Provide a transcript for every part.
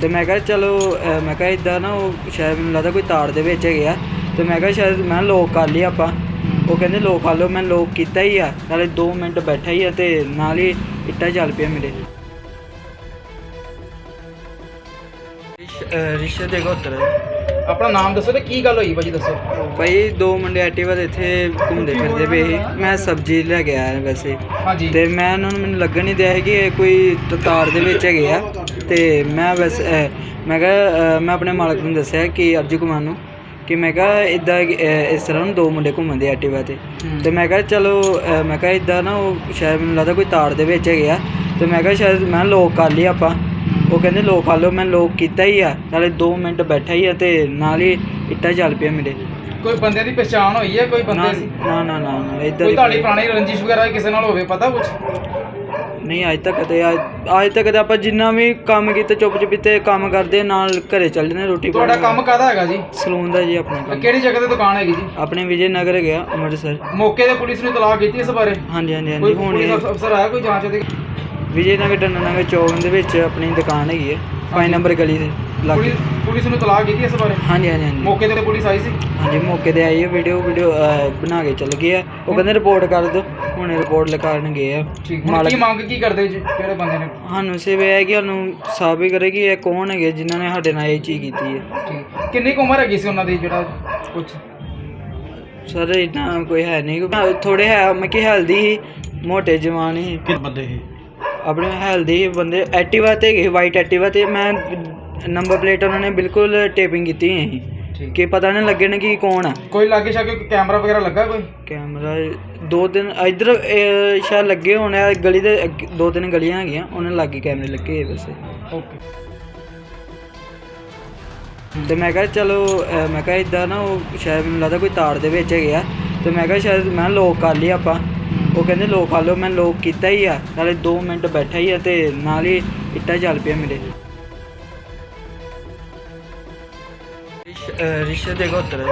ਤੇ ਮੈਂ ਕਿਹਾ ਚਲੋ ਮੈਂ ਕਿਹਾ ਇਦਾਂ ਨਾ ਉਹ ਸ਼ਾਇਦ ਮੈਨੂੰ ਲੱਗਦਾ ਕੋਈ ਤਾਰ ਦੇ ਵਿੱਚ ਹੈਗੇ ਆ। ਤੇ ਮੈਂ ਕਿਹਾ ਸ਼ਾਇਦ ਮੈਂ ਲੋਕ ਕਰ ਲਈ ਆਪਾਂ। ਉਹ ਕਹਿੰਦੇ ਲੋਕ ਕਰ ਲਓ, ਮੈਂ ਲੋਕ ਕੀਤਾ ਹੀ ਆ। ਨਾਲੇ 2 ਮਿੰਟ ਬੈਠਾ ਹੀ ਆ ਤੇ ਨਾਲ ਹੀ ਇੱਟਾਂ ਚੱਲ ਪਿਆ ਮੇਰੇ। ਰਿਸ਼ਤੇ ਦੇ ਗੋਤਰ ਆਪਣਾ ਨਾਮ ਦੱਸੋ ਤੇ ਕੀ ਗੱਲ ਹੋਈ ਭਾਜੀ ਦੱਸੋ। ਭਾਈ ਦੋ ਮੁੰਡੇ ਐਕਟਿਵਾ ਤੇ ਇੱਥੇ ਘੁੰਮਦੇ ਫਿਰਦੇ ਪਏ ਸੀ। ਮੈਂ ਸਬਜ਼ੀ ਲੈ ਕੇ ਆਇਆ ਵੈਸੇ। ਹਾਂਜੀ। ਤੇ ਮੈਂ ਉਹਨਾਂ ਨੂੰ ਮੈਨੂੰ ਲੱਗਣ ਨਹੀਂ ਦਿਆ ਸੀ ਕਿ ਇਹ ਕੋਈ ਤ- ਤਾਰ ਦੇ ਵਿੱਚ ਹੈਗੇ ਆ। ਤੇ ਮੈਂ ਵੈਸੇ ਅਹ, ਮੈਂ ਕਿਹਾ ਅਹ, ਮੈਂ ਆਪਣੇ ਮਾਲਕ ਨੂੰ ਦੱਸਿਆ ਕਿ ਅਰਜੂ ਕੁਮਾਰ ਨੂੰ ਕਿ ਮੈਂ ਕਿਹਾ ਇਦਾਂ ਇਸ ਤਰ੍ਹਾਂ ਨੂੰ ਦੋ ਮੁੰਡੇ ਘੁੰਮਦੇ ਐਕਟਿਵਾ ਤੇ। ਤੇ ਮੈਂ ਕਿਹਾ ਚਲੋ ਅਹ, ਮੈਂ ਕਿਹਾ ਇਦਾਂ ਨਾ ਉਹ ਸ਼ਾਇਦ ਮੈਨੂੰ ਲੱਗਦਾ ਕੋਈ ਤਾਰ ਦੇ ਵਿੱਚ ਹੈਗੇ ਆ। ਤੇ ਮੈਂ ਕਿਹਾ ਸ਼ਾਇਦ ਮੈਂ ਲੋਕ ਕਰ ਲਈ ਆਪਾਂ। ਉਹ ਕਹਿੰਦੇ ਲੋਕ ਕਰ ਲਓ ਮੈਂ ਲੋਕ ਕੀਤਾ ਹੀ ਆ। ਨਾਲੇ 2 ਮਿੰਟ ਬੈਠਾ ਹੀ ਆ ਤੇ ਨਾਲ ਹੀ ਇੱਟਾਂ ਚੱਲ ਪਿਆ ਮੇਰੇ। ਕੋਈ ਬੰਦੇ ਦੀ ਪਛਾਣ ਹੋਈ ਹੈ ਕੋਈ ਨਾ ਬੰਦੇ ਸੀ ਨਾ ਨਾ ਨਾ ਨਾ ਇਦਾਂ ਕੋਈ ਤੁਹਾਡੀ ਪੁਰਾਣੀ ਰੰਜਿਸ਼ ਵਗੈਰਾ ਕਿਸੇ ਨਾਲ ਹੋਵੇ ਪਤਾ ਕੁਝ ਨਹੀਂ ਅੱਜ ਤੱਕ ਤੇ ਅੱਜ ਤੱਕ ਤੇ ਆਪਾਂ ਜਿੰਨਾ ਵੀ ਕੰਮ ਕੀਤਾ ਚੁੱਪ ਚੁਪੀਤੇ ਕੰਮ ਕਰਦੇ ਨਾਲ ਘਰੇ ਚੱਲ ਜਾਂਦੇ ਰੋਟੀ ਤੁਹਾਡਾ ਕੰਮ ਕਾਹਦਾ ਹੈਗਾ ਜੀ? ਸਲੂਨ ਦਾ ਜੀ ਆਪਣਾ ਕੰਮ। ਕਿਹੜੀ ਜਗ੍ਹਾ ਤੇ ਦੁਕਾਨ ਹੈਗੀ ਜੀ? ਆਪਣੇ ਵਿਜੇ ਨਗਰ ਗਿਆ ਅੰਮ੍ਰਿਤਸਰ। ਮੌਕੇ ਤੇ ਪੁਲਿਸ ਨੂੰ ਇਤਲਾਹ ਕੀਤੀ ਇਸ ਬਾਰੇ? ਹਾਂਜੀ ਹਾਂਜੀ ਕੋਈ ਹਾਂਜੀ ਹੁਣ ਪੁਲਿਸ ਅਫ- ਅਫਸਰ ਆਇਆ ਕੋਈ ਜਾਂਚ ਦੇ ਵਿਜੇ ਨਗਰ ਡੰਡਾ ਨਗਰ ਚੌਕ ਦੇ ਵਿੱਚ ਆਪਣੀ ਦੁਕਾਨ ਹੈਗੀ ਹੈ 5 ਨੰਬਰ ਗਲੀ ਦੇ ਲਾਗੇ। ਪੁਲਿਸ ਪੁਲਿਸ ਨੂੰ ਇਤਲਾਹ ਕੀਤੀ ਇਸ ਬਾਰੇ? ਹਾਂਜੀ ਹਾਂਜੀ ਹਾਂਜੀ। ਮੌਕੇ ਤੇ ਪੁਲਿਸ ਆਈ ਸੀ? ਹਾਂਜੀ ਮੌਕੇ ਤੇ ਆਈ ਹੈ ਵੀਡੀਓ ਵੀਡੀਓ ਬਣਾ ਕੇ ਚੱਲ ਗਏ ਆ ਉਹ ਕਹਿੰਦੇ ਰਿਪੋਰਟ ਕਰ ਦਿਓ। ਹੁਣ ਰਿਪੋਰਟ ਲਿਖਾਉਣ ਗਏ ਆ। ਠੀਕ। ਹੁਣ ਮਾਲਕ- ਕੀ ਮੰਗ ਕੀ ਕਰਦੇ ਜੀ ਕਿਹੜੇ ਬੰਦੇ ਨੇ? ਸਾਨੂੰ ਸਿਰਫ ਇਹ ਹੈ ਕਿ ਸਾਨੂੰ ਸਾਬਿਤ ਕਰੇ ਕਿ ਇਹ ਕੌਣ ਹੈਗੇ ਜਿਨ੍ਹਾਂ ਨੇ ਸਾਡੇ ਨਾਲ ਇਹ ਚੀਜ਼ ਕੀਤੀ ਹੈ। ਠੀਕ। ਕਿੰਨੀ ਕੁ ਉਮਰ ਹੈਗੀ ਸੀ ਉਹਨਾਂ ਦੀ ਜਿਹੜਾ ਕੁਝ ਸਰ ਇਦਾਂ ਕੋਈ ਹੈ ਨਹੀਂ ਥੋੜੇ ਹੈ ਮੈਂ ਕਿ ਹੈਲਦੀ ਸੀ ਮੋਟੇ ਜਵਾਨ ਸੀ। ਕਿ ਬੰਦੇ ਇਹ ਆਪਣੇ ਹੈਲਦੀ ਬੰਦੇ ਐਕਟਿਵਾ ਤੇ ਗਏ ਵਾਈਟ ਐਕਟਿਵਾ ਤੇ ਮੈਂ ਨੰਬਰ ਪਲੇਟ ਉਹਨਾਂ ਨੇ ਬਿਲਕੁਲ ਟੇਪਿੰਗ ਕੀਤੀ ਠੀਕ। ਕਿ ਪਤਾ ਨਹੀਂ ਲੱਗੇ ਨਾ ਕਿ ਕੌਣ ਆ। ਕੋਈ ਲਾਗੇ ਕੋਈ ਕੈਮਰਾ ਵਗੈਰਾ ਲੱਗਾ ਕੋਈ? ਕੈਮਰਾ ਦੋ ਦਿਨ ਇਧਰ ਸ਼ਾਇਦ ਲੱਗੇ ਹੋਣੇ ਆ ਗਲੀ ਦੇ ਦੋ ਤਿੰਨ ਗਲੀਆਂ ਹੈਗੀਆਂ ਉਹਨਾਂ ਲਾਗੇ ਕੈਮਰੇ ਲੱਗੇ ਹੋਏ ਵੈਸੇ ਓਕੇ ਤੇ ਮੈਂ ਕਿਹਾ ਚਲੋ ਮੈਂ ਕਿਹਾ ਇਦਾਂ ਨਾ ਉਹ ਸ਼ਾਇਦ ਮੈਨੂੰ ਲੱਗਦਾ ਕੋਈ ਤਾਰ ਦੇ ਵਿੱਚ ਹੈਗੇ ਆ। ਤੇ ਮੈਂ ਕਿਹਾ ਸ਼ਾਇਦ ਮੈਂ ਲੋਕ ਕਰ ਲਈ ਆਪਾਂ। ਉਹ ਕਹਿੰਦੇ ਲੋਕ ਕਰ ਲਓ ਮੈਂ ਲੋਕ ਕੀਤਾ ਹੀ ਆ। ਨਾਲੇ 2 ਮਿੰਟ ਬੈਠਾ ਹੀ ਆ ਤੇ ਨਾਲ ਹੀ ਇੱਟਾਂ ਚੱਲ ਪਿਆ ਮੇਰੇ। ਰਿਸ਼ਤੇ ਦੇ ਗੋਤਰ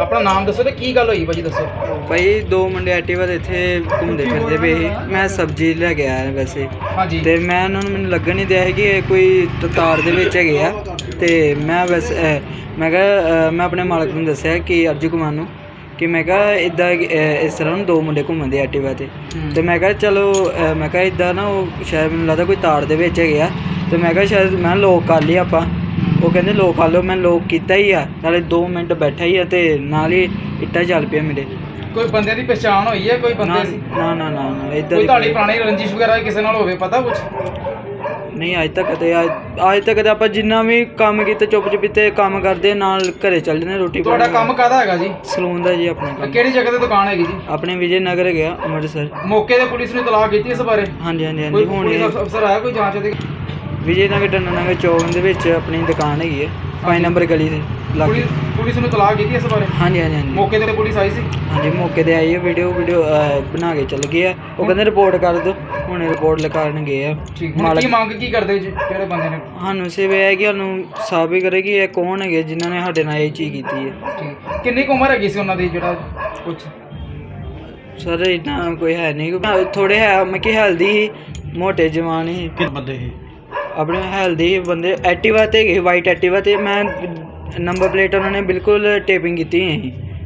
ਆਪਣਾ ਨਾਮ ਦੱਸੋ ਤੇ ਕੀ ਗੱਲ ਹੋਈ ਭਾਜੀ ਦੱਸੋ। ਭਾਈ ਦੋ ਮੁੰਡੇ ਐਕਟਿਵਾ ਤੇ ਇੱਥੇ ਘੁੰਮਦੇ ਫਿਰਦੇ ਪਏ ਸੀ। ਮੈਂ ਸਬਜ਼ੀ ਲੈ ਕੇ ਆਇਆ ਵੈਸੇ। ਹਾਂਜੀ। ਤੇ ਮੈਂ ਉਹਨਾਂ ਨੂੰ ਮੈਨੂੰ ਲੱਗਣ ਨਹੀਂ ਦਿਆ ਸੀ ਕਿ ਇਹ ਕੋਈ ਤਾਰ ਦੇ ਵਿੱਚ ਹੈਗੇ ਆ। ਤੇ ਮੈਂ ਵੈਸੇ ਮੈਂ ਕਿਹਾ ਮੈਂ ਆਪਣੇ ਮਾਲਕ ਨੂੰ ਦੱਸਿਆ ਕਿ ਅਰਜੂ ਕੁਮਾਰ ਨੂੰ। ਕਿ ਮੈਂ ਕਿਹਾ ਇਦਾਂ ਇਸ ਤਰ੍ਹਾਂ ਨੂੰ ਦੋ ਮੁੰਡੇ ਘੁੰਮਦੇ ਐਕਟਿਵਾ ਤੇ। ਤੇ ਮੈਂ ਕਿਹਾ ਚਲੋ ਮੈਂ ਕਿਹਾ ਇਦਾਂ ਨਾ ਉਹ ਸ਼ਾਇਦ ਮੈਨੂੰ ਲੱਗਦਾ ਕੋਈ ਤਾਰ ਦੇ ਵਿੱਚ ਹੈਗੇ ਆ। ਤੇ ਮੈਂ ਕਿਹਾ ਸ਼ਾਇਦ ਮੈਂ ਲੋਕ ਕਰ ਲਈ ਆਪਾਂ। ਉਹ ਕਹਿੰਦੇ ਲੋਕ ਕਰ ਲਓ ਮੈਂ ਲੋਕ ਕੀਤਾ ਹੀ ਆ। ਨਾਲੇ 2 ਮਿੰਟ ਬੈਠਾ ਹੀ ਆ ਤੇ ਨਾਲ ਹੀ ਇੱਟਾਂ ਚੱਲ ਪਿਆ ਮੇਰੇ ਕੋਈ ਬੰਦੇ ਦੀ ਪਛਾਣ ਹੋਈ ਹੈ? ਕੋਈ ਬੰਦੇ ਸੀ। ਨਾ ਨਾ ਨਾ ਨਾ ਇਦਾਂ ਕੋਈ ਤੁਹਾਡੀ ਪੁਰਾਣੀ ਰੰਜਿਸ਼ ਵਗੈਰਾ ਕਿਸੇ ਨਾਲ ਹੋਵੇ ਪਤਾ ਕੁਝ ਨਹੀਂ ਅੱਜ ਤੱਕ ਤੇ ਅੱਜ ਤੱਕ ਤੇ ਆਪਾਂ ਜਿੰਨਾ ਵੀ ਕੰਮ ਕੀਤਾ ਚੁੱਪ ਚੁਪੀਤੇ ਕੰਮ ਕਰਦੇ ਨਾਲ ਘਰੇ ਚੱਲ ਜਾਂਦੇ ਰੋਟੀ ਤੁਹਾਡਾ ਕੰਮ ਕਾਹਦਾ ਹੈਗਾ ਜੀ? ਸਲੂਨ ਦਾ ਜੀ ਆਪਣਾ ਕੰਮ। ਕਿਹੜੀ ਜਗ੍ਹਾ ਤੇ ਦੁਕਾਨ ਹੈਗੀ ਜੀ? ਆਪਣੇ ਵਿਜੇ ਨਗਰ ਗਿਆ ਅੰਮ੍ਰਿਤਸਰ। ਮੌਕੇ ਤੇ ਪੁਲਿਸ ਨੂੰ ਇਤਲਾਹ ਕੀਤੀ ਇਸ ਬਾਰੇ? ਹਾਂਜੀ ਹਾਂਜੀ ਹਾਂਜੀ ਹੁਣ ਅਫ- ਅਫਸਰ ਆਇਆ ਕੋਈ ਜਾਂਚ ਦੇ ਵਿਜੇ ਨਗਰ ਡੰਡਾ ਨਗਰ ਚੌਕ ਦੇ ਵਿੱਚ ਆਪਣੀ ਦੁਕਾਨ ਹੈਗੀ ਹੈ 5 ਨੰਬਰ ਗਲੀ ਦੇ ਲਾਗੇ। ਪੁਲਿਸ ਨੂੰ ਇਤਲਾਹ ਕੀਤੀ ਇਸ ਬਾਰੇ? ਹਾਂਜੀ ਹਾਂਜੀ ਹਾਂਜੀ। ਮੌਕੇ ਤੇ ਪੁਲਿਸ ਆਈ ਸੀ? ਹਾਂਜੀ ਮੌਕੇ ਤੇ ਆਈ ਹੈ ਵੀਡੀਓ ਵੀਡੀਓ ਬਣਾ ਕੇ ਚੱਲ ਗਏ ਆ ਉਹ ਕਹਿੰਦੇ ਰਿਪੋਰਟ ਕਰ ਦਿਓ। ਹੁਣ ਰਿਪੋਰਟ ਲਿਖਾਉਣ ਗਏ ਆ। ਠੀਕ ਹੁਣ ਕੀ ਮੰਗ ਕੀ ਕਰਦੇ ਜੀ ਕਿਹੜੇ ਬੰਦੇ ਨੇ? ਸਾਨੂੰ ਸਿਰਫ ਇਹ ਹੈ ਕਿ ਸਾਨੂੰ ਸਾਬਿਤ ਕਰੇ ਕਿ ਇਹ ਕੌਣ ਹੈਗੇ ਜਿਨ੍ਹਾਂ ਨੇ ਸਾਡੇ ਨਾਲ ਇਹ ਚੀਜ਼ ਕੀਤੀ ਹੈ। ਠੀਕ। ਕਿੰਨੀ ਕੁ ਉਮਰ ਹੈਗੀ ਸੀ ਉਹਨਾਂ ਦੀ ਜਿਹੜਾ ਕੁਝ ਸਰ ਇਦਾਂ ਕੋਈ ਹੈ ਨਹੀਂ। ਥੋੜੇ ਹੈ ਮੈਂ ਕਿ ਹੈਲਦੀ ਸੀ ਮੋਟੇ ਜਵਾਨ ਸੀ। ਕਿ ਬੰਦੇ ਇਹ ਆਪਣੇ ਹੈਲਦੀ ਬੰਦੇ ਐਕਟਿਵਾ ਤੇ ਗਏ ਵਾਈਟ ਐਕਟਿਵਾ ਤੇ ਮੈਂ ਨੰਬਰ ਪਲੇਟ ਉਹਨਾਂ ਨੇ ਬਿਲਕੁਲ ਟੇਪਿੰਗ ਕੀਤੀ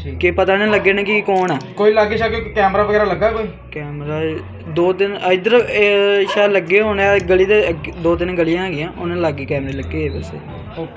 ਠੀਕ। ਕਿ ਪਤਾ ਨਹੀਂ ਲੱਗੇ ਨਾ ਕਿ ਕੌਣ ਆ। ਕੋਈ ਲਾਗੇ ਕੋਈ ਕੈਮਰਾ ਵਗੈਰਾ ਲੱਗਾ ਕੋਈ? ਕੈਮਰਾ ਦੋ ਦਿਨ ਇਧਰ ਸ਼ਾਇਦ ਲੱਗੇ ਹੋਣੇ ਆ ਗਲੀ ਦੇ ਅੱਗੇ- ਦੋ ਤਿੰਨ ਗਲੀਆਂ ਹੈਗੀਆਂ ਉਹਨਾਂ ਲਾਗੇ ਕੈਮਰੇ ਲੱਗੇ ਹੋਏ ਵੈਸੇ ਓਕੇ